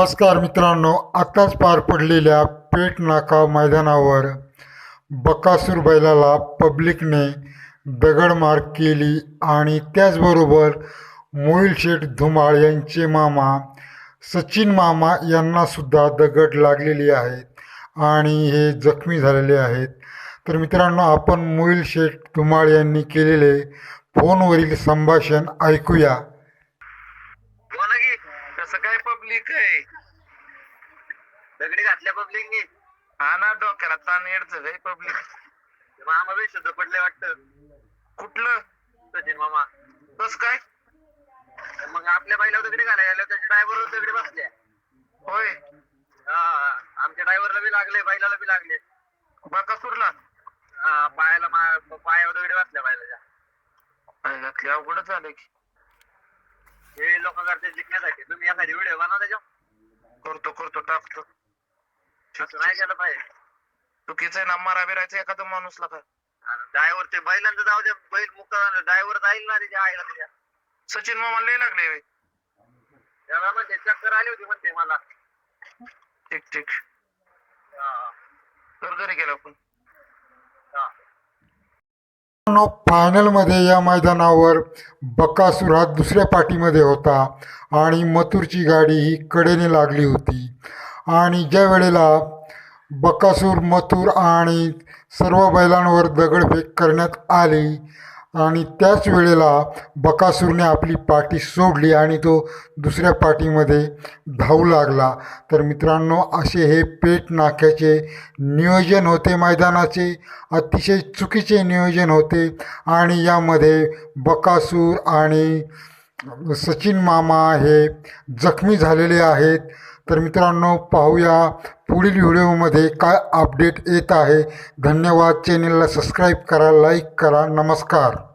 नमस्कार मित्रांनो आताच पार पडलेल्या पेठ नाका मैदानावर बकासूर बैलाला पब्लिकने दगडमार केली आणि त्याचबरोबर मोहिल शेठ धुमाळ यांचे मामा सचिन मामा यांनासुद्धा दगड लागलेली आहेत आणि हे जखमी झालेले आहेत. तर मित्रांनो आपण मोहिल शेठ धुमाळ यांनी केलेले फोनवरील संभाषण ऐकूया. कसं काय पब्लिक आहे? दगडी घातल्या पब्लिकनी हा ना डोक्याला ताण येडचं काय पब्लिक मामा बी शुद्ध पडले वाटत. कुठलं? सचिन मामा. कस काय? मग आपल्या बाईला दगडी घालायला गेल्या त्याच्या ड्रायव्हर दगडी बसल्या. होय. हा आमच्या ड्रायव्हरला बी लागले बैलाला बी लागले. बाकासूरला? हा पायाला मा- पायावर दगडी बसल्या बैलाच्या घातली अवघडच झालं की. हे लोक करते जिंकण्यासाठी तुम्ही एखादी व्हिडिओ बनवा त्याच्या करतो करतो टाकतो. असं नाही केलं पाहिजे. चुकीचं आहे ना मारा बिरायचं एखादा माणूसला काय ड्रायव्हर ते बैलांचं जाऊ दे बैल मुक्त ड्रायव्हर जाईल ना त्याच्या आईला त्याच्या. सचिन मामा लय लागले त्याला म्हणजे चक्कर आली होती म्हणते मला. ठीक ठीक तर घरी गेलो आपण हा फायनलमध्ये या मैदानावर बकासूर हा दुसऱ्या पाठीमध्ये होता आणि मथुरची गाडी ही कडेने लागली होती. आणि ज्या वेळेला बकासूर मथुर आणि सर्व बैलांवर दगडफेक करण्यात आली आणि त्याच वेळेला बकासूरने आपली पाठी सोडली आणि तो दुसऱ्या पाठीमध्ये धावू लागला. तर मित्रांनो असे हे पेट नाक्याचे नियोजन होते मैदानाचे अतिशय चुकीचे नियोजन होते. आणि यामध्ये बकासूर आणि सचिन मामा हे जखमी झालेले आहेत. तर मित्रांनो पाहूया पुढील व्हिडिओमध्ये काय अपडेट येत आहे. धन्यवाद चॅनेलला सबस्क्राईब करा लाईक करा. नमस्कार.